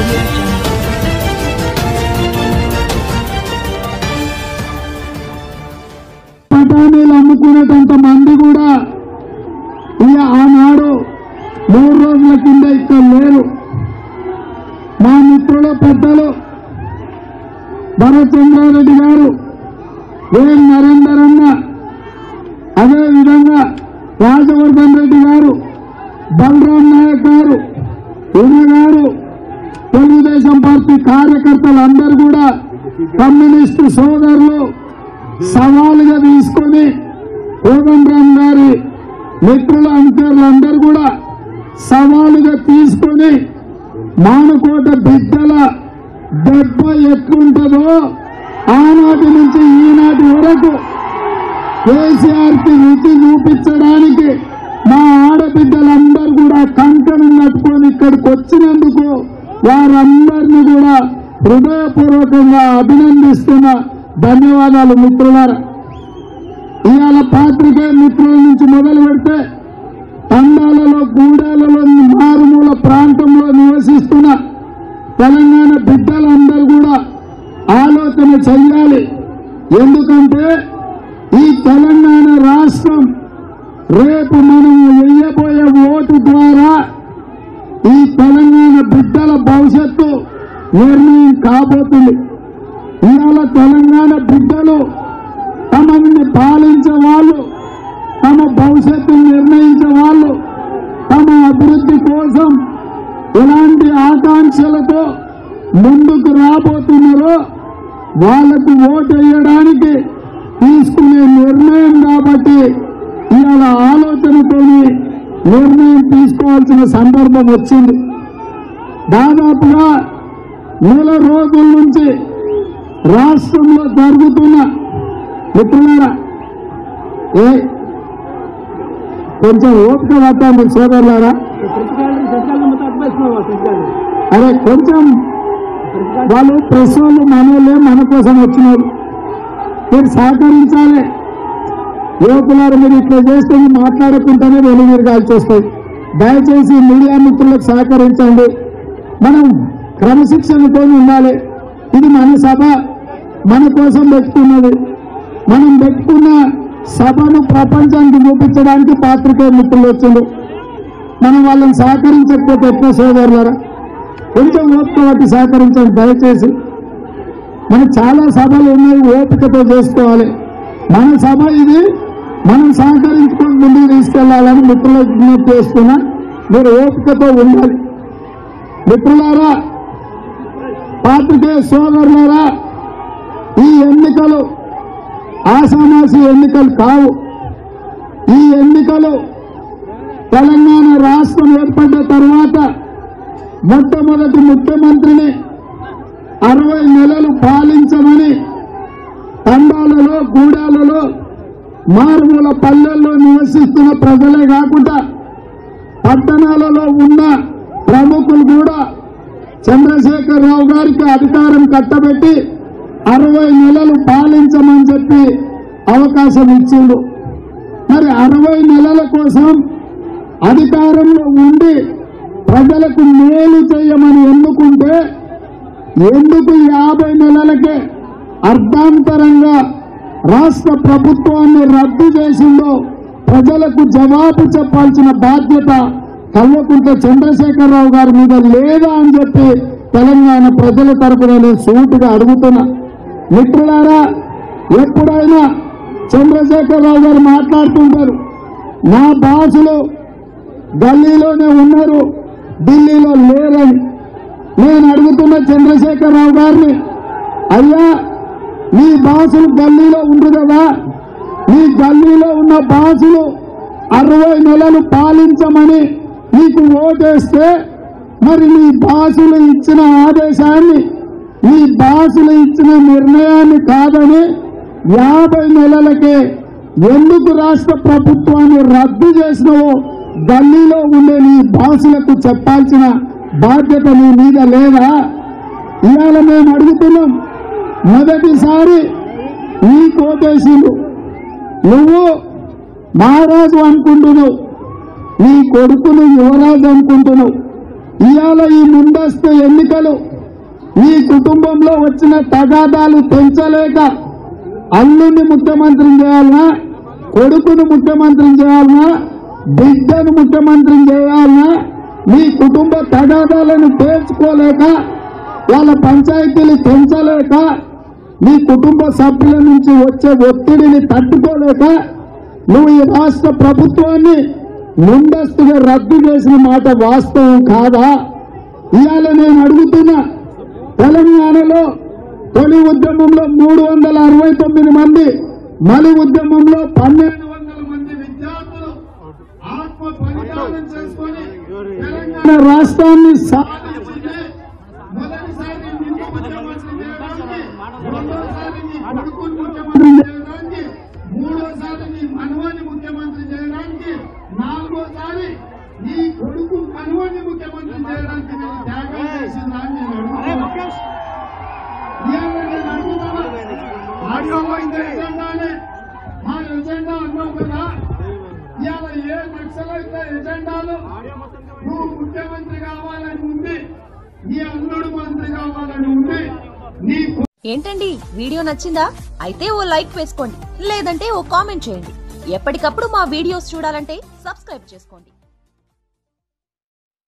audio పటానీలు అమ్ముకునేటంత మంది కూడా ఇక ఆనాడు మూడు రోజుల కింద ఇక్కడ లేరు. మా మిత్రుల పెద్దలు భరత్చంద్రారెడ్డి గారు వేల్ నరేందర్ అన్న అదే విధంగా రాజవర్ధన్ రెడ్డి గారు బలరాం నాయక్ గారు ఈయన గారు తెలుగుదేశం పార్టీ కార్యకర్తలందరూ కూడా కమ్యూనిస్టు సోదరులు సవాలుగా తీసుకొని కోదండరామ్ గారి మిత్రుల అంకర్లందరూ కూడా సవాలుగా తీసుకొని మానకోట బిడ్డల దెబ్బ ఎట్లుంటుందో ఆనాటి నుంచి ఈనాటి వరకు కేసీఆర్కి రుచి చూపించడానికి మా ఆడబిడ్డలందరూ కూడా కంకణం కట్టుకొని ఇక్కడికి వచ్చినందుకు వారందరినీ కూడా హృదయపూర్వకంగా అభినందిస్తున్న ధన్యవాదాలు మిత్రులారా. ఇవాళ పాత్రికే మిత్రుల నుంచి మొదలు పెడితే తండాలలో గూడాలలో మారుమూల ప్రాంతంలో నివసిస్తున్న తెలంగాణ బిడ్డలందరూ కూడా ఆలోచన చెయ్యాలి. ఎందుకంటే ఈ తెలంగాణ రాష్ట్రం రేపు మనం వెయ్యబోయే ఓటు ద్వారా ఈ తెలంగాణ బిడ్డల భవిష్యత్తు నిర్ణయం కాబోతుంది. ఇవాళ తెలంగాణ బిడ్డలు తమని పాలించే వాళ్ళు తమ భవిష్యత్తు నిర్ణయించే వాళ్ళు తమ అభివృద్ధి కోసం ఎలాంటి ఆకాంక్షలతో ముందుకు రాబోతున్నారో వాళ్ళకు ఓటు వేయడానికి తీసుకునే నిర్ణయం కాబట్టి ఇవాళ ఆలోచనతోనే నిర్ణయం తీసుకోవాల్సిన సందర్భం వచ్చింది. దాదాపుగా నెల రోజుల నుంచి రాష్ట్రంలో జరుగుతున్న మిత్రులారా ఏ కొంచెం ఓపిక పట్టండి సోదరులారా? అరే కొంచెం వాళ్ళు ప్రెస్ వాళ్ళు మనోళ్ళే మన కోసం వచ్చినారు మీరు సహకరించాలి. యువకులారు మీరు ఇట్లా చేస్తే మీరు మాట్లాడకుండానే వెలుగురిగాల్సి వస్తాయి. దయచేసి మీడియా మిత్రులకు సహకరించండి. మనం క్రమశిక్షణతో ఉండాలి. ఇది మన సభ మన కోసం పెట్టుకున్నది. మనం పెట్టుకున్న సభను ప్రపంచానికి చూపించడానికి పాత్రికేయ మిత్రులు వచ్చింది మనం వాళ్ళని సహకరించకపోతే ఎక్కువ సోదరులరా కొంచెం ఓపిక వాటి సహకరించండి దయచేసి. మనకు చాలా సభలు ఉన్నాయి ఓపికతో చేసుకోవాలి. మన సభ ఇది మనం సహకరించుకొని ముందుకు తీసుకెళ్ళాలని మిత్రులకు విజ్ఞప్తి చేస్తున్నా. మీరు ఓపికతో ఉండాలి. మిత్రులారా పాత్రికేయ సోదరులారా ఈ ఎన్నికలు ఆసామాసి ఎన్నికలు కావు. ఈ ఎన్నికలు తెలంగాణ రాష్ట్రం ఏర్పడ్డ తర్వాత మొట్టమొదటి ముఖ్యమంత్రిని అరవై నెలలు పాలించమని తండాలలో గూడాలలో మారుమూల పల్లెల్లో నివసిస్తున్న ప్రజలే కాకుండా పట్టణాలలో ఉన్న ప్రముఖులు కూడా చంద్రశేఖరరావు గారికి అధికారం కట్టబెట్టి అరవై నెలలు పాలించమని చెప్పి అవకాశం ఇచ్చిండు. మరి అరవై నెలల కోసం అధికారంలో ఉండి ప్రజలకు మేలు చేయమని ఎన్నుకుంటే ఎందుకు యాభై నెలలకే అర్ధాంతరంగా రాష్ట్ర ప్రభుత్వాన్ని రద్దు చేసిందో ప్రజలకు జవాబు చెప్పాల్సిన బాధ్యత కల్వకుంట చంద్రశేఖరరావు గారి మీద లేదా అని చెప్పి తెలంగాణ ప్రజల తరపున నేను సూటుగా అడుగుతున్నా. మిత్రులారా ఎప్పుడైనా చంద్రశేఖరరావు గారు మాట్లాడుతుంటారు నా బాసులు ఢిల్లీలోనే ఉన్నారు ఢిల్లీలో లేరని. నేను అడుగుతున్న చంద్రశేఖరరావు గారిని అయ్యా మీ బాసులు గల్లీలో ఉండు కదా? మీ గల్లీలో ఉన్న బాసులు అరవై నెలలు పాలించమని నీకు ఓటేస్తే మరి నీ బాసులు ఇచ్చిన ఆదేశాన్ని నీ బాసులు ఇచ్చిన నిర్ణయాన్ని కాదని యాభై నెలలకే ఎందుకు రాష్ట్ర ప్రభుత్వాన్ని రద్దు చేసినవో గల్లీలో ఉండే నీ బాసులకు చెప్పాల్సిన బాధ్యత నీ మీద లేదా? ఇవాళ మేము అడుగుతున్నాం మొదటిసారి ఈ కోటేసిండు నువ్వు మహారాజు అనుకుంటున్నావు నీ కొడుకును యువరాజు అనుకుంటున్నావు. ఇవాళ ఈ ముందస్తు ఎన్నికలు మీ కుటుంబంలో వచ్చిన తగాదాలు పెంచలేక అల్లుని ముఖ్యమంత్రిని చేయాలనా కొడుకును ముఖ్యమంత్రిని చేయాలనా బిడ్డను ముఖ్యమంత్రిని చేయాలనా మీ కుటుంబ తగాదాలను పేర్చుకోలేక వాళ్ళ పంచాయతీలు పెంచలేక మీ కుటుంబ సభ్యుల నుంచి వచ్చే ఒత్తిడిని తట్టుకోలేక నువ్వు ఈ రాష్ట్ర ప్రభుత్వాన్ని ముందస్తుగా రద్దు చేసిన మాట వాస్తవం కాదా? ఇవాళ నేను అడుగుతున్నా తెలంగాణలో తొలి ఉద్యమంలో మూడు వందల అరవై తొమ్మిది మంది మలి ఉద్యమంలో పన్నెండు వందల మంది విద్యార్థులు ఆత్మ బలిదానం చేసుకుని తెలంగాణ రాష్ట్రాన్ని సాధించింది మొదటిసారి నిన్ను ముఖ్యమంత్రి చేయడానికి రెండోసారి నీ కొడుకుని ముఖ్యమంత్రి చేయడానికి మూడోసారి నీ మనవని ముఖ్యమంత్రి చేయడానికి నాలుగోసారి నీ కొడుకు మనవని ముఖ్యమంత్రి చేయడానికి నేను త్యాగం చేసిందా అని నేను అడుగుతున్నాను ఇవాళ నేను అడుగుతున్నా ఆడియో పోయింది. మా ఎజెండా అన్నావు కదా? ఇవాళ ఏ నక్సలైత ఎజెండాలు? నువ్వు ముఖ్యమంత్రి కావాలని ఉంది. నీ అల్లుడు మంత్రి కావాలని ఉంది. నీ ఏంటండి? వీడియో నచ్చిందా? అయితే ఓ లైక్ వేసుకోండి. లేదంటే ఓ కామెంట్ చేయండి. ఎప్పటికప్పుడు మా వీడియోస్ చూడాలంటే సబ్స్క్రైబ్ చేసుకోండి.